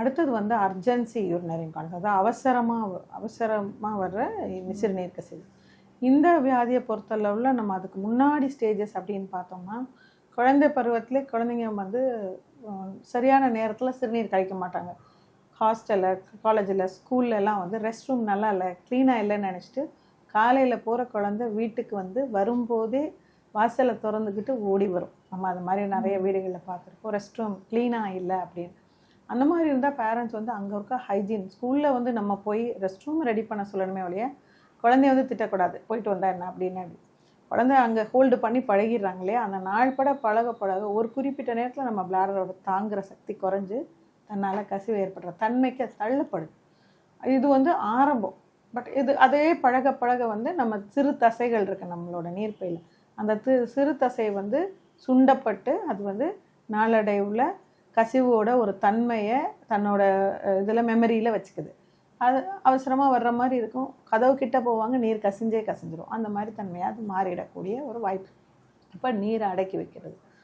அடுத்தது வந்து urgency urinary இன்கான்ஸ் அதாவது அவசரமாக அவசரமாக வர்ற சிறுநீர் கசிவு. இந்த வியாதியை பொறுத்தளவில் நம்ம அதுக்கு முன்னாடி ஸ்டேஜஸ் அப்படின்னு பார்த்தோம்னா குழந்தை பருவத்திலே குழந்தைங்க வந்து சரியான நேரத்தில் சிறுநீர் கழிக்க மாட்டாங்க. ஹாஸ்டலில் காலேஜில் ஸ்கூல்லலாம் வந்து ரெஸ்ட் ரூம் நல்லா இல்லை க்ளீனாக இல்லைன்னு நினச்சிட்டு காலையில் போகிற குழந்தை வீட்டுக்கு வந்து வரும்போதே வாசலை திறந்துக்கிட்டு ஓடி வரும். நம்ம அது மாதிரி நிறைய வீடுகளில் பார்த்துருப்போம் ரெஸ்ட் ரூம் க்ளீனாக இல்லை அப்படின்னு. அந்த மாதிரி இருந்தால் பேரண்ட்ஸ் வந்து அங்கே இருக்க ஹைஜீன் ஸ்கூலில் வந்து நம்ம போய் ரெஸ்ட் ரூம் ரெடி பண்ண சொல்லணுமே ஒழிய குழந்தைய வந்து திட்டக்கூடாது. போயிட்டு வந்தா என்ன அப்படின்னு குழந்தை அங்கே ஹோல்டு பண்ணி பழகிடுறாங்க இல்லையா? அந்த நாள் பட பழக பழக ஒரு குறிப்பிட்ட நேரத்தில் நம்ம பிளாடரோட தாங்குகிற சக்தி குறைஞ்சு தன்னால் கசிவு ஏற்படுற தன்மைக்கு தள்ளப்படுது. இது வந்து ஆரம்பம். பட் இது அதே பழக பழக வந்து நம்ம சிறு தசைகள் இருக்குது நம்மளோட நீர்ப்பையில். அந்த சிறு தசை வந்து சுண்டப்பட்டு அது வந்து நாளடைவில் கசிவோட ஒரு தன்மையை தன்னோட இதில் மெமரியில் வச்சுக்குது. அது அவசரமாக வர்ற மாதிரி இருக்கும். கதவு கிட்ட போவாங்க நீர் கசிஞ்சே கசிஞ்சிரும். அந்த மாதிரி தன்மையாக அது மாறிடக்கூடிய ஒரு வாய்ப்பு. இப்போ நீரை அடக்கி வைக்கிறது.